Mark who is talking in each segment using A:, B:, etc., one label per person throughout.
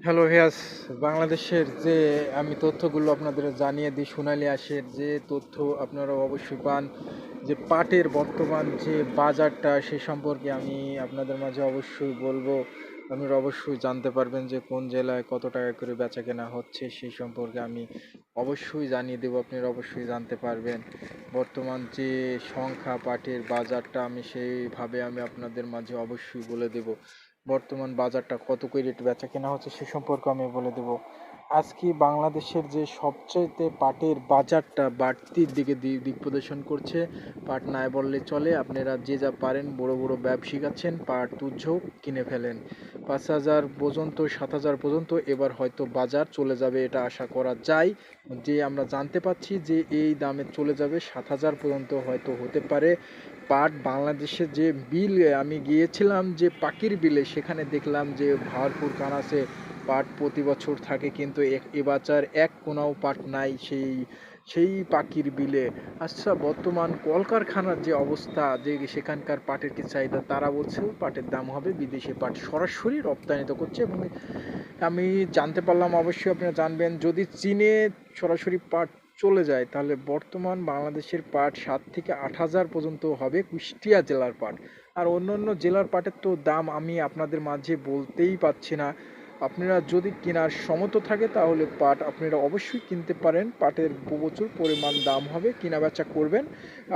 A: Hello হেয়াস বাংলাদেশের যে আমি তথ্যগুলো আপনাদের জানিয়ে দিই, সোনালী আঁশের যে তথ্য আপনারা অবশ্যই পান, যে পাটের বর্তমান যে বাজারটা, সে সম্পর্কে আমি আপনাদের মাঝে অবশ্যই বলব। আপনারা অবশ্যই জানতে পারবেন যে কোন জেলায় কত টাকা করে বেচা কেনা হচ্ছে সেই সম্পর্কে আমি অবশ্যই জানিয়ে দেবো। আপনারা অবশ্যই জানতে পারবেন। বর্তমান যে সংখ্যা পাটের বাজারটা, আমি সেইভাবে আমি আপনাদের মাঝে অবশ্যই বলে দেবো। বর্তমান বাজারটা কত করে রেট বেচা কেনা হচ্ছে সে সম্পর্কে আমি বলে দেব। আজকে বাংলাদেশের যে সবচাইতে পাটের বাজারটা বাড়তির দিকে দিক প্রদর্শন করছে, পাট নাই বললে চলে। আপনারা যে যা পারেন বড় বড় ব্যবসায়িক আছেন, পাট, তুচ্ছ কিনে ফেলেন। পাঁচ হাজার পর্যন্ত, সাত হাজার পর্যন্ত এবার হয়তো বাজার চলে যাবে এটা আশা করা যায়। যে আমরা জানতে পাচ্ছি যে এই দামে চলে যাবে সাত হাজার পর্যন্ত হয়তো হতে পারে। পাট বাংলাদেশে যে বিল, আমি গিয়েছিলাম যে পাখির বিলে, সেখানে দেখলাম যে ভরপুর কানাসে পাট প্রতি বছর থাকে, কিন্তু এ- এক কোনাও পাট নাই, সেই সেই পাখির বিলে। আচ্ছা বর্তমান কলকারখানার যে অবস্থা, যে সেখানকার পাটের কি চাহিদা, তারা বলছে পাটের দাম হবে বিদেশে পাট সরাসরি রপ্তানিত করছে এবং আমি জানতে পারলাম, অবশ্যই আপনারা জানবেন, যদি চীনে সরাসরি পাট চলে যায়, তাহলে বর্তমান বাংলাদেশের পাট সাত থেকে আট হাজার পর্যন্ত হবে কুষ্টিয়া জেলার পাট। আর অন্য অন্য জেলার পাটের তো দাম আমি আপনাদের মাঝে বলতেই পাচ্ছি না। আপনারা যদি কেনার সমত থাকে তাহলে পাট আপনারা অবশ্যই কিনতে পারেন। পাটের প্রচুর পরিমাণ দাম হবে কেনা বেচা করবেন।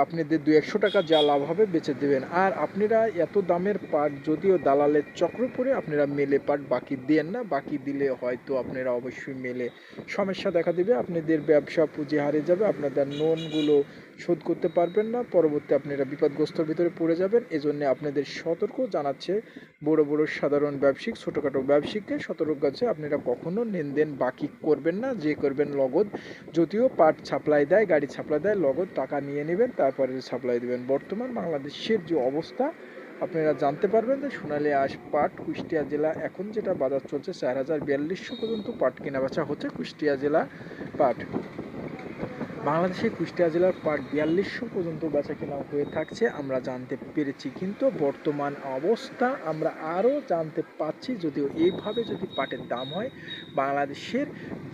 A: আপনাদের দু একশো টাকা যা লাভ হবে বেচে দেবেন। আর আপনারা এত দামের পাট যদিও দালালের চক্র পড়ে আপনারা মেলে পাট বাকি দেন না, বাকি দিলে হয়তো আপনারা অবশ্যই মেলে সমস্যা দেখা দেবে। আপনাদের ব্যবসা পুঁজি হারিয়ে যাবে, আপনাদের লোনগুলো শোধ করতে পারবেন না, পরবর্তী আপনারা বিপদগ্রস্তর ভিতরে পড়ে যাবেন। এজন্য আপনাদের সতর্ক জানাচ্ছে বড় বড় সাধারণ ব্যবসায়িক, ছোটোখাটো ব্যবসায়িককে সতর্ক আছে আপনারা কখনো লেনদেন বাকি করবেন না, যে করবেন নগদ, যদিও পাট সাপ্লাই দেয়, গাড়ি সাপ্লাই দেয়, নগদ টাকা নিয়ে নেবেন, তারপরে সাপ্লাই দেবেন। বর্তমান বাংলাদেশের যে অবস্থা, আপনারা জানতে পারবেন যে সোনালী আঁশ পাট কুষ্টিয়া জেলা এখন যেটা বাজার চলছে, চার হাজার বিয়াল্লিশশো পর্যন্ত পাট কেনাবেচা হচ্ছে কুষ্টিয়া জেলা পাট। বাংলাদেশের কুষ্টিয়া জেলার পাট বিয়াল্লিশশো পর্যন্ত বেচা কেনা হয়ে থাকছে, আমরা জানতে পেরেছি। কিন্তু বর্তমান অবস্থা আমরা আরও জানতে পাচ্ছি, যদিও এইভাবে যদি পাটের দাম হয়, বাংলাদেশের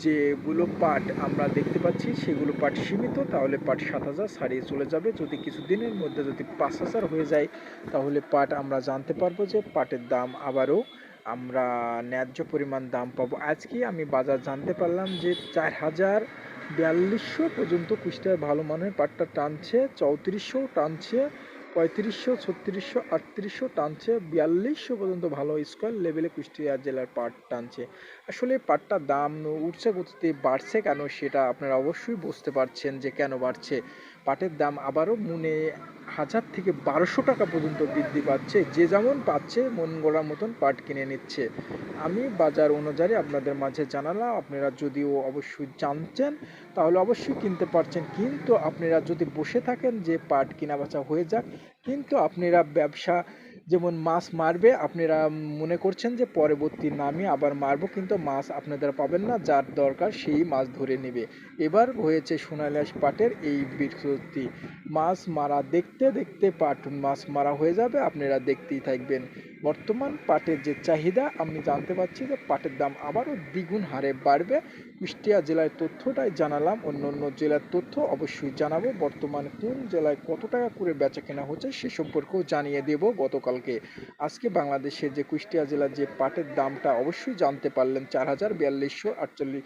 A: যেগুলো পাট আমরা দেখতে পাচ্ছি, সেগুলো পাট সীমিত, তাহলে পাট সাত হাজার ছাড়িয়ে চলে যাবে। যদি কিছুদিনের মধ্যে যদি পাঁচ হাজার হয়ে যায়, তাহলে পাট আমরা জানতে পারব যে পাটের দাম আবারও আমরা ন্যায্য পরিমাণ দাম পাবো। আজকে আমি বাজার জানতে পারলাম যে চার হাজার বিয়াল্লিশশো পর্যন্ত কুষ্টিয়ার ভালো মানের পাটটা টানছে, চৌত্রিশশো টানছে, পঁয়ত্রিশশো, ছত্রিশশো, আটত্রিশশো টানছে, বিয়াল্লিশশো পর্যন্ত ভালো স্কোয়ার লেভেলে কুষ্টিয়া জেলার পাট টানছে। আসলে পাটটার দাম উঠছে গতিতে বাড়ছে কেন সেটা আপনারা অবশ্যই বুঝতে পারছেন যে কেন বাড়ছে। পাটের দাম আবারও মনে হাজার থেকে বারোশো টাকা পর্যন্ত বৃদ্ধি পাচ্ছে। যে যেমন পাচ্ছে, মন গড়ার মতন পাট কিনে নিচ্ছে। আমি বাজার অনুযায়ী আপনাদের মাঝে জানালাম, আপনারা যদিও অবশ্যই জানছেন, তাহলে অবশ্যই কিনতে পারছেন। কিন্তু আপনারা যদি বসে থাকেন যে পাট কেনা বেচা হয়ে যাক, কিন্তু আপনারা ব্যবসা যেমন মাছ মারবে, আপনারা মনে করছেন যে পরবর্তী নামে আবার মারবো, কিন্তু মাছ আপনাদের পাবেন না, যার দরকার সেই মাছ ধরে নেবে। এবার হয়েছে সোনালিয়াস পাটের এই বিরতি। মাছ মারা দেখতে দেখতে পাট মাছ মারা হয়ে যাবে, আপনারা দেখতেই থাকবেন। বর্তমান পাটের যে চাহিদা, আমি জানতে পারছি যে পাটের দাম আবারও দ্বিগুণ হারে বাড়বে। কুষ্টিয়া জেলার তথ্যটাই জানালাম, অন্য অন্য জেলার তথ্য অবশ্যই জানাব। বর্তমান কোন জেলায় কত টাকা করে বেচা কেনা হচ্ছে সে সম্পর্কেও জানিয়ে দেব গতকালকে। আজকে বাংলাদেশের যে কুষ্টিয়া জেলার যে পাটের দামটা অবশ্যই জানতে পারলেন, চার হাজার বিয়াল্লিশশো আটচল্লিশ